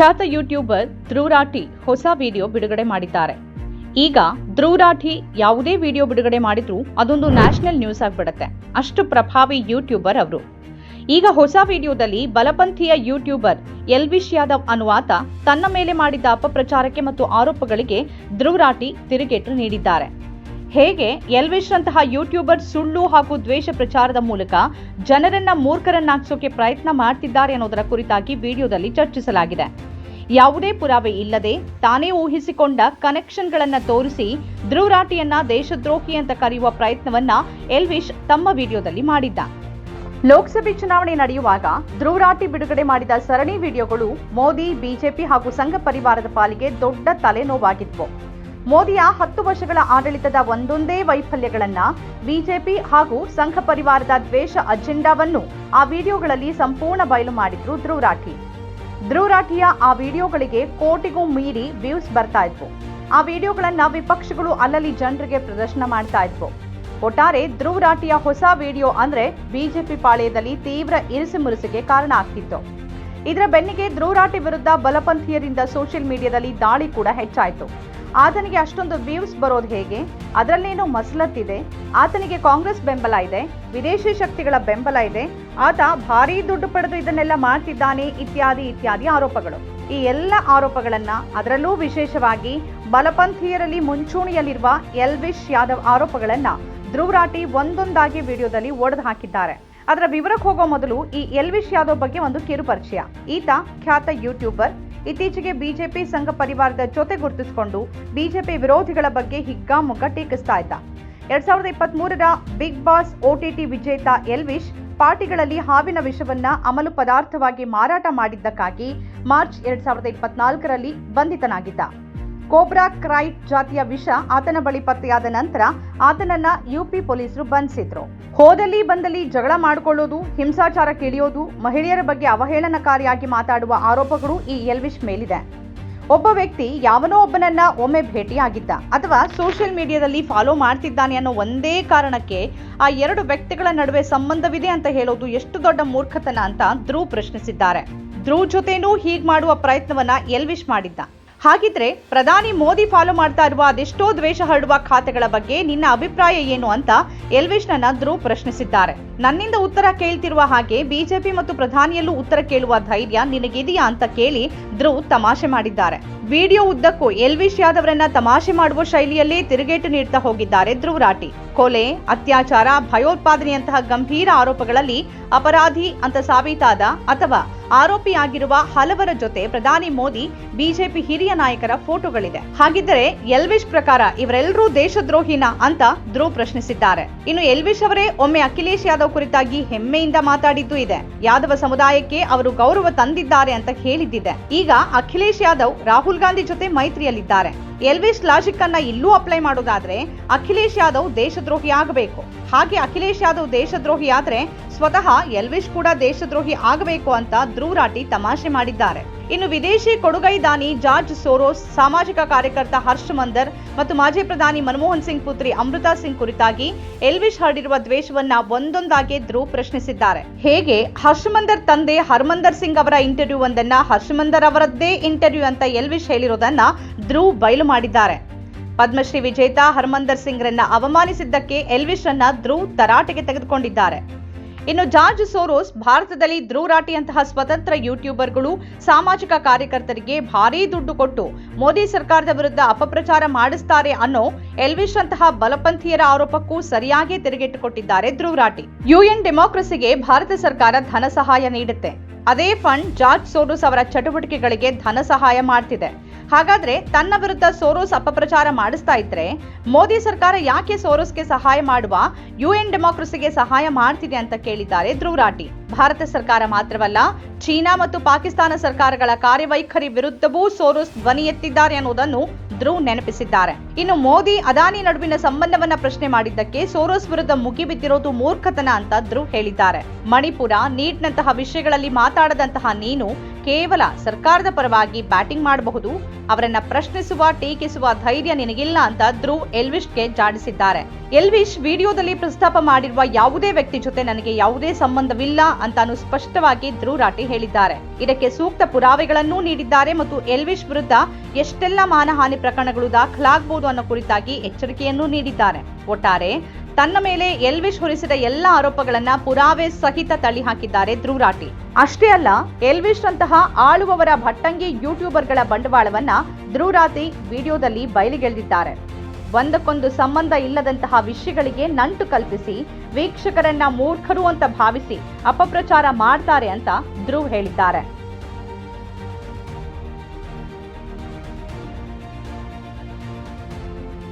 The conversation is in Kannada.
ಖ್ಯಾತ ಯೂಟ್ಯೂಬರ್ ಧ್ರುವರಾಠಿ ಹೊಸ ವಿಡಿಯೋ ಬಿಡುಗಡೆ ಮಾಡಿದ್ದಾರೆ. ಈಗ ಧ್ರುವರಾಠಿ ಯಾವುದೇ ವಿಡಿಯೋ ಬಿಡುಗಡೆ ಮಾಡಿದ್ರೂ ಅದೊಂದು ನ್ಯಾಷನಲ್ ನ್ಯೂಸ್ ಆಗಿಬಿಡುತ್ತೆ. ಅಷ್ಟು ಪ್ರಭಾವಿ ಯೂಟ್ಯೂಬರ್ ಅವರು. ಈಗ ಹೊಸ ವಿಡಿಯೋದಲ್ಲಿ ಬಲಪಂಥೀಯ ಯೂಟ್ಯೂಬರ್ ಎಲ್ವಿಶ್ ಯಾದವ್ ಅನುವಾತ ತನ್ನ ಮೇಲೆ ಮಾಡಿದ್ದ ಅಪಪ್ರಚಾರಕ್ಕೆ ಮತ್ತು ಆರೋಪಗಳಿಗೆ ಧ್ರುವರಾಠಿ ತಿರುಗೇಟು ನೀಡಿದ್ದಾರೆ. ಹೇಗೆ ಎಲ್ವಿಶ್ ಅಂತಹ ಯೂಟ್ಯೂಬರ್ ಸುಳ್ಳು ಹಾಗೂ ದ್ವೇಷ ಪ್ರಚಾರದ ಮೂಲಕ ಜನರನ್ನ ಮೂರ್ಖರನ್ನಾಗಿಸೋಕೆ ಪ್ರಯತ್ನ ಮಾಡ್ತಿದ್ದಾರೆ ಅನ್ನೋದರ ಕುರಿತಾಗಿ ವಿಡಿಯೋದಲ್ಲಿ ಚರ್ಚಿಸಲಾಗಿದೆ. ಯಾವುದೇ ಪುರಾವೆ ಇಲ್ಲದೆ ತಾನೇ ಊಹಿಸಿಕೊಂಡ ಕನೆಕ್ಷನ್ಗಳನ್ನ ತೋರಿಸಿ ಧ್ರುವರಾಟಿಯನ್ನ ದೇಶದ್ರೋಹಿ ಅಂತ ಕರೆಯುವ ಪ್ರಯತ್ನವನ್ನ ಎಲ್ವಿಶ್ ತಮ್ಮ ವಿಡಿಯೋದಲ್ಲಿ ಮಾಡಿದ್ದ. ಲೋಕಸಭೆ ಚುನಾವಣೆ ನಡೆಯುವಾಗ ಧ್ರುವರಾಟಿ ಬಿಡುಗಡೆ ಮಾಡಿದ ಸರಣಿ ವಿಡಿಯೋಗಳು ಮೋದಿ, ಬಿಜೆಪಿ ಹಾಗೂ ಸಂಘ ಪರಿವಾರದ ಪಾಲಿಗೆ ದೊಡ್ಡ ತಲೆನೋವಾಗಿದ್ವು. ಮೋದಿಯ ಹತ್ತು ವರ್ಷಗಳ ಆಡಳಿತದ ಒಂದೊಂದೇ ವೈಫಲ್ಯಗಳನ್ನ ಬಿಜೆಪಿ ಹಾಗೂ ಸಂಘ ಪರಿವಾರದ ದ್ವೇಷ ಅಜೆಂಡಾವನ್ನು ಆ ವಿಡಿಯೋಗಳಲ್ಲಿ ಸಂಪೂರ್ಣ ಬಯಲು ಮಾಡಿದ್ರು ಧ್ರುವ್ ರಾಠಿ ಧ್ರುವ್ ರಾಠಿಯ ಆ ವಿಡಿಯೋಗಳಿಗೆ ಕೋಟಿಗೂ ಮೀರಿ ವ್ಯೂಸ್ ಬರ್ತಾ ಇದ್ವು. ಆ ವಿಡಿಯೋಗಳನ್ನ ವಿಪಕ್ಷಗಳು ಅಲ್ಲಲ್ಲಿ ಜನರಿಗೆ ಪ್ರದರ್ಶನ ಮಾಡ್ತಾ ಇದ್ವು. ಒಟ್ಟಾರೆ ಧ್ರುವರಾಠಿಯ ಹೊಸ ವಿಡಿಯೋ ಅಂದ್ರೆ ಬಿಜೆಪಿ ಪಾಳೆಯದಲ್ಲಿ ತೀವ್ರ ಇರಿಸುಮುರುಸಿಗೆ ಕಾರಣ ಆಗ್ತಿತ್ತು. ಇದರ ಬೆನ್ನಿಗೆ ಧ್ರುವರಾಠಿ ವಿರುದ್ಧ ಬಲಪಂಥೀಯರಿಂದ ಸೋಷಿಯಲ್ ಮೀಡಿಯಾದಲ್ಲಿ ದಾಳಿ ಕೂಡ ಹೆಚ್ಚಾಯಿತು. ಆತನಿಗೆ ಅಷ್ಟೊಂದು ವ್ಯೂಸ್ ಬರೋದು ಹೇಗೆ? ಅದರಲ್ಲೇನೋ ಮಸಲತ್ತಿದೆ. ಆತನಿಗೆ ಕಾಂಗ್ರೆಸ್ ಬೆಂಬಲ ಇದೆ, ವಿದೇಶಿ ಶಕ್ತಿಗಳ ಬೆಂಬಲ ಇದೆ, ಆತ ಭಾರೀ ದುಡ್ಡು ಪಡೆದು ಇದನ್ನೆಲ್ಲ ಮಾಡ್ತಿದ್ದಾನೆ ಇತ್ಯಾದಿ ಇತ್ಯಾದಿ ಆರೋಪಗಳು. ಈ ಎಲ್ಲ ಆರೋಪಗಳನ್ನ ಅದರಲ್ಲೂ ವಿಶೇಷವಾಗಿ ಬಲಪಂಥೀಯರಲ್ಲಿ ಮುಂಚೂಣಿಯಲ್ಲಿರುವ ಎಲ್ವಿಶ್ ಯಾದವ್ ಆರೋಪಗಳನ್ನ ಧ್ರುವರಾಟಿ ಒಂದೊಂದಾಗಿ ವಿಡಿಯೋದಲ್ಲಿ ಒಡೆದು ಹಾಕಿದ್ದಾರೆ. ಅದರ ವಿವರಕ್ಕೆ ಹೋಗೋ ಮೊದಲು ಈ ಎಲ್ವಿಶ್ ಯಾದವ್ ಬಗ್ಗೆ ಒಂದು ಕಿರು ಪರಿಚಯ ಈತ ಖ್ಯಾತ ಯೂಟ್ಯೂಬರ್ ಇತ್ತೀಚೆಗೆ ಬಿಜೆಪಿ ಸಂಘ ಪರಿವಾರದ ಜೊತೆ ಗುರುತಿಸಿಕೊಂಡು ಬಿಜೆಪಿ ವಿರೋಧಿಗಳ ಬಗ್ಗೆ ಹಿಗ್ಗಾಮುಗ್ಗ ಟೀಕಿಸ್ತಾ ಇದ್ದ. ಎರಡ್ ಸಾವಿರದ ಇಪ್ಪತ್ತ್ ಮೂರರ ಬಿಗ್ ಬಾಸ್ ಓಟಿಟಿ ವಿಜೇತ ಎಲ್ವಿಶ್ ಪಾರ್ಟಿಗಳಲ್ಲಿ ಹಾವಿನ ವಿಷವನ್ನ ಅಮಲು ಪದಾರ್ಥವಾಗಿ ಮಾರಾಟ ಮಾಡಿದ್ದಕ್ಕಾಗಿ ಮಾರ್ಚ್ ಎರಡ್ ಸಾವಿರದ ಇಪ್ಪತ್ನಾಲ್ಕರಲ್ಲಿ ಬಂಧಿತನಾಗಿದ್ದ. ಕೋಬ್ರಾ ಕ್ರೈಟ್ ಜಾತಿಯ ವಿಷ ಆತನ ಬಳಿ ಪತ್ತೆಯಾದ ನಂತರ ಆತನನ್ನ ಯುಪಿ ಪೊಲೀಸರು ಬಂಧಿಸಿದ್ರು. ಹೋದಲ್ಲಿ ಬಂದಲ್ಲಿ ಜಗಳ ಮಾಡಿಕೊಳ್ಳೋದು, ಹಿಂಸಾಚಾರ ಇಳಿಯೋದು ಮಹಿಳೆಯರ ಬಗ್ಗೆ ಅವಹೇಳನಕಾರಿಯಾಗಿ ಮಾತಾಡುವ ಆರೋಪಗಳು ಈ ಎಲ್ವಿಶ್ ಮೇಲಿದೆ. ಒಬ್ಬ ವ್ಯಕ್ತಿ ಯಾವನೋ ಒಬ್ಬನನ್ನ ಒಮ್ಮೆ ಭೇಟಿಯಾಗಿದ್ದ ಅಥವಾ ಸೋಷಿಯಲ್ ಮೀಡಿಯಾದಲ್ಲಿ ಫಾಲೋ ಮಾಡ್ತಿದ್ದಾನೆ ಅನ್ನೋ ಒಂದೇ ಕಾರಣಕ್ಕೆ ಆ ಎರಡು ವ್ಯಕ್ತಿಗಳ ನಡುವೆ ಸಂಬಂಧವಿದೆ ಅಂತ ಹೇಳೋದು ಎಷ್ಟು ದೊಡ್ಡ ಮೂರ್ಖತನ ಅಂತ ಧ್ರುವ್ ಪ್ರಶ್ನಿಸಿದ್ದಾರೆ. ಧ್ರುವ್ ಜೊತೆನೂ ಹೀಗ್ ಮಾಡುವ ಪ್ರಯತ್ನವನ್ನ ಎಲ್ವಿಶ್ ಮಾಡಿದ್ದ. ಹಾಗಿದ್ರೆ ಪ್ರಧಾನಿ ಮೋದಿ ಫಾಲೋ ಮಾಡ್ತಾ ಇರುವ ಅದೆಷ್ಟೋ ದ್ವೇಷ ಹರಡುವ ಖಾತೆಗಳ ಬಗ್ಗೆ ನಿನ್ನ ಅಭಿಪ್ರಾಯ ಏನು ಅಂತ ಎಲ್ವಿಶ್ನನ್ನ ಧ್ರುವ್ ಪ್ರಶ್ನಿಸಿದ್ದಾರೆ. ನನ್ನಿಂದ ಉತ್ತರ ಕೇಳ್ತಿರುವ ಹಾಗೆ ಬಿಜೆಪಿ ಮತ್ತು ಪ್ರಧಾನಿಯಲ್ಲೂ ಉತ್ತರ ಕೇಳುವ ಧೈರ್ಯ ನಿನಗಿದೆಯಾ ಅಂತ ಕೇಳಿ ಧ್ರುವ್ ತಮಾಷೆ ಮಾಡಿದ್ದಾರೆ. ವಿಡಿಯೋ ಉದ್ದಕ್ಕೂ ಎಲ್ವಿಶ್ ಯಾದವ್ರನ್ನ ತಮಾಷೆ ಮಾಡುವ ಶೈಲಿಯಲ್ಲೇ ತಿರುಗೇಟು ನೀಡ್ತಾ ಹೋಗಿದ್ದಾರೆ ಧ್ರುವ್ ರಾಟಿ. ಕೊಲೆ, ಅತ್ಯಾಚಾರ, ಭಯೋತ್ಪಾದನೆಯಂತಹ ಗಂಭೀರ ಆರೋಪಗಳಲ್ಲಿ ಅಪರಾಧಿ ಅಂತ ಸಾಬೀತಾದ ಅಥವಾ ಆರೋಪಿಯಾಗಿರುವ ಹಲವರ ಜೊತೆ ಪ್ರಧಾನಿ ಮೋದಿ, ಬಿಜೆಪಿ ಹಿರಿಯ ನಾಯಕರ ಫೋಟೋಗಳಿದೆ. ಹಾಗಿದ್ದರೆ ಎಲ್ವಿಶ್ ಪ್ರಕಾರ ಇವರೆಲ್ಲರೂ ದೇಶದ್ರೋಹಿನ ಅಂತ ಧ್ರುವ್ ಪ್ರಶ್ನಿಸಿದ್ದಾರೆ. ಇನ್ನು ಎಲ್ವಿಶ್ ಅವರೇ ಒಮ್ಮೆ ಅಖಿಲೇಶ್ ಯಾದವ್ ಕುರಿತಾಗಿ ಹೆಮ್ಮೆಯಿಂದ ಮಾತಾಡಿದ್ದು ಇದೆ. ಯಾದವ ಸಮುದಾಯಕ್ಕೆ ಅವರು ಗೌರವ ತಂದಿದ್ದಾರೆ ಅಂತ ಹೇಳಿದ್ದಿದೆ. ಈಗ ಅಖಿಲೇಶ್ ಯಾದವ್ ರಾಹುಲ್ ಗಾಂಧಿ ಜೊತೆ ಮೈತ್ರಿಯಲ್ಲಿದ್ದಾರೆ. ಎಲ್ವಿಶ್ ಲಾಜಿಕ್ ಅನ್ನ ಇಲ್ಲೂ ಅಪ್ಲೈ ಮಾಡೋದಾದ್ರೆ ಅಖಿಲೇಶ್ ಯಾದವ್ ದೇಶದ್ರೋಹಿ ಆಗಬೇಕು ಹಾಗೆ ಅಖಿಲೇಶ್ ಯಾದವ್ ದೇಶದ್ರೋಹಿ ಆದ್ರೆ ಸ್ವತಃ ಎಲ್ವಿಶ್ ಕೂಡ ದೇಶದ್ರೋಹಿ ಆಗಬೇಕು ಅಂತ ಧ್ರುವರಾಟಿ ತಮಾಷೆ ಮಾಡಿದ್ದಾರೆ. ಇನ್ನು ವಿದೇಶಿ ಕೊಡುಗೈ ದಾನಿ ಜಾರ್ಜ್ ಸೋರೋಸ್, ಸಾಮಾಜಿಕ ಕಾರ್ಯಕರ್ತ ಹರ್ಷ್ ಮಂದರ್ ಮತ್ತು ಮಾಜಿ ಪ್ರಧಾನಿ ಮನಮೋಹನ್ ಸಿಂಗ್ ಪುತ್ರಿ ಅಮೃತಾ ಸಿಂಗ್ ಕುರಿತಾಗಿ ಎಲ್ವಿಶ್ ಹರಡಿರುವ ದ್ವೇಷವನ್ನ ಒಂದೊಂದಾಗಿ ಧ್ರುವ್ ಪ್ರಶ್ನಿಸಿದ್ದಾರೆ. ಹೇಗೆ? ಹರ್ಷಮಂದರ್ ತಂದೆ ಹರ್ಮಂದರ್ ಸಿಂಗ್ ಅವರ ಇಂಟರ್ವ್ಯೂ ಒಂದನ್ನ ಹರ್ಷಮಂದರ್ ಅವರದ್ದೇ ಇಂಟರ್ವ್ಯೂ ಅಂತ ಎಲ್ವಿಶ್ ಹೇಳಿರೋದನ್ನ ಧ್ರುವ್ ಬಯಲು ಮಾಡಿದ್ದಾರೆ. ಪದ್ಮಶ್ರೀ ವಿಜೇತ ಹರ್ಮಂದರ್ ಸಿಂಗ್ರನ್ನ ಅವಮಾನಿಸಿದ್ದಕ್ಕೆ ಎಲ್ವಿಶ್ ಅನ್ನ ಧ್ರುವ್ ತರಾಟೆಗೆ ತೆಗೆದುಕೊಂಡಿದ್ದಾರೆ. ಇನ್ನು ಜಾರ್ಜ್ ಸೋರೋಸ್ ಭಾರತದಲ್ಲಿ ಧ್ರುವರಾಟಿಯಂತಹ ಸ್ವತಂತ್ರ ಯೂಟ್ಯೂಬರ್ಗಳು ಸಾಮಾಜಿಕ ಕಾರ್ಯಕರ್ತರಿಗೆ ಭಾರೀ ದುಡ್ಡು ಕೊಟ್ಟು ಮೋದಿ ಸರ್ಕಾರದ ವಿರುದ್ಧ ಅಪಪ್ರಚಾರ ಮಾಡಿಸ್ತಾರೆ ಅನ್ನೋ ಎಲ್ವಿಶ್ ಅಂತಹ ಬಲಪಂಥೀಯರ ಆರೋಪಕ್ಕೂ ಸರಿಯಾಗಿ ತಿರುಗೇಟು ಧ್ರುವರಾಟಿ ಯುಎನ್ ಡೆಮಾಕ್ರಸಿಗೆ ಭಾರತ ಸರ್ಕಾರ ಧನ ಸಹಾಯ ನೀಡುತ್ತೆ. ಅದೇ ಫಂಡ್ ಜಾರ್ಜ್ ಸೋರೋಸ್ ಅವರ ಚಟುವಟಿಕೆಗಳಿಗೆ ಧನ ಸಹಾಯ ಮಾಡ್ತಿದೆ. ಹಾಗಾದ್ರೆ ತನ್ನ ವಿರುದ್ಧ ಸೋರೋಸ್ ಅಪಪ್ರಚಾರ ಮಾಡಿಸ್ತಾ ಇದ್ರೆ ಮೋದಿ ಸರ್ಕಾರ ಯಾಕೆ ಸೋರೋಸ್ಗೆ ಸಹಾಯ ಮಾಡುವ ಯುಎನ್ ಡೆಮಾಕ್ರಸಿಗೆ ಸಹಾಯ ಮಾಡ್ತಿದೆ ಅಂತ ಕೇಳಿದ್ದಾರೆ ಧ್ರುವರಾಟಿ. ಭಾರತ ಸರ್ಕಾರ ಮಾತ್ರವಲ್ಲ ಚೀನಾ ಮತ್ತು ಪಾಕಿಸ್ತಾನ ಸರ್ಕಾರಗಳ ಕಾರ್ಯವೈಖರಿ ವಿರುದ್ಧವೂ ಸೋರೋಸ್ ಧ್ವನಿ ಎತ್ತಿದ್ದಾರೆ ಅನ್ನೋದನ್ನು ಧ್ರುವ್ ನೆನಪಿಸಿದ್ದಾರೆ. ಇನ್ನು ಮೋದಿ, ಅದಾನಿ ನಡುವಿನ ಸಂಬಂಧವನ್ನ ಪ್ರಶ್ನೆ ಮಾಡಿದ್ದಕ್ಕೆ ಸೋರೋಸ್ ವಿರುದ್ಧ ಮುಗಿಬಿದ್ದಿರೋದು ಮೂರ್ಖತನ ಅಂತ ಧ್ರುವ್ ಹೇಳಿದ್ದಾರೆ. ಮಣಿಪುರ ನೀಟ್ನಂತಹ ವಿಷಯಗಳಲ್ಲಿ ಮಾತಾಡದಂತಹ ನೀನು ಕೇವಲ ಸರ್ಕಾರದ ಪರವಾಗಿ ಬ್ಯಾಟಿಂಗ್ ಮಾಡಬಹುದು, ಅವರನ್ನ ಪ್ರಶ್ನಿಸುವ, ಟೀಕಿಸುವ ಧೈರ್ಯ ನಿನಗಿಲ್ಲ ಅಂತ ಧ್ರುವ್ ಎಲ್ವಿಶ್ಗೆ ಜಾಡಿಸಿದ್ದಾರೆ. ಎಲ್ವಿಶ್ ವಿಡಿಯೋದಲ್ಲಿ ಪ್ರಸ್ತಾಪ ಮಾಡಿರುವ ಯಾವುದೇ ವ್ಯಕ್ತಿ ಜೊತೆ ನನಗೆ ಯಾವುದೇ ಸಂಬಂಧವಿಲ್ಲ ಅಂತಾನು ಸ್ಪಷ್ಟವಾಗಿ ಧ್ರುವ್ ರಾಠಿ ಹೇಳಿದ್ದಾರೆ. ಇದಕ್ಕೆ ಸೂಕ್ತ ಪುರಾವೆಗಳನ್ನೂ ನೀಡಿದ್ದಾರೆ ಮತ್ತು ಎಲ್ವಿಶ್ ವಿರುದ್ಧ ಎಷ್ಟೆಲ್ಲ ಮಾನಹಾನಿ ಪ್ರಕರಣಗಳು ದಾಖಲಾಗಬಹುದು ಅನ್ನೋ ಕುರಿತಾಗಿ ಎಚ್ಚರಿಕೆಯನ್ನೂ ನೀಡಿದ್ದಾರೆ. ಒಟ್ಟಾರೆ, ತನ್ನ ಮೇಲೆ ಎಲ್ವಿಶ್ ಹೊರಿಸಿದ ಎಲ್ಲ ಆರೋಪಗಳನ್ನ ಪುರಾವೆ ಸಹಿತ ತಳ್ಳಿ ಹಾಕಿದ್ದಾರೆ ಧ್ರುವರಾಟಿ. ಅಷ್ಟೇ ಅಲ್ಲ ಎಲ್ವಿಶ್ ನಂತಹ ಆಳುವವರ ಭಟ್ಟಂಗಿ ಯೂಟ್ಯೂಬರ್ಗಳ ಬಂಡವಾಳವನ್ನ ಧ್ರುವರಾತಿ ವಿಡಿಯೋದಲ್ಲಿ ಬಯಲಿಗೆಳೆದಿದ್ದಾರೆ. ಒಂದಕ್ಕೊಂದು ಸಂಬಂಧ ಇಲ್ಲದಂತಹ ವಿಷಯಗಳಿಗೆ ನಂಟು ಕಲ್ಪಿಸಿ, ವೀಕ್ಷಕರನ್ನ ಮೂರ್ಖರು ಅಂತ ಭಾವಿಸಿ ಅಪಪ್ರಚಾರ ಮಾಡ್ತಾರೆ ಅಂತ ಧ್ರುವ್ ಹೇಳಿದ್ದಾರೆ.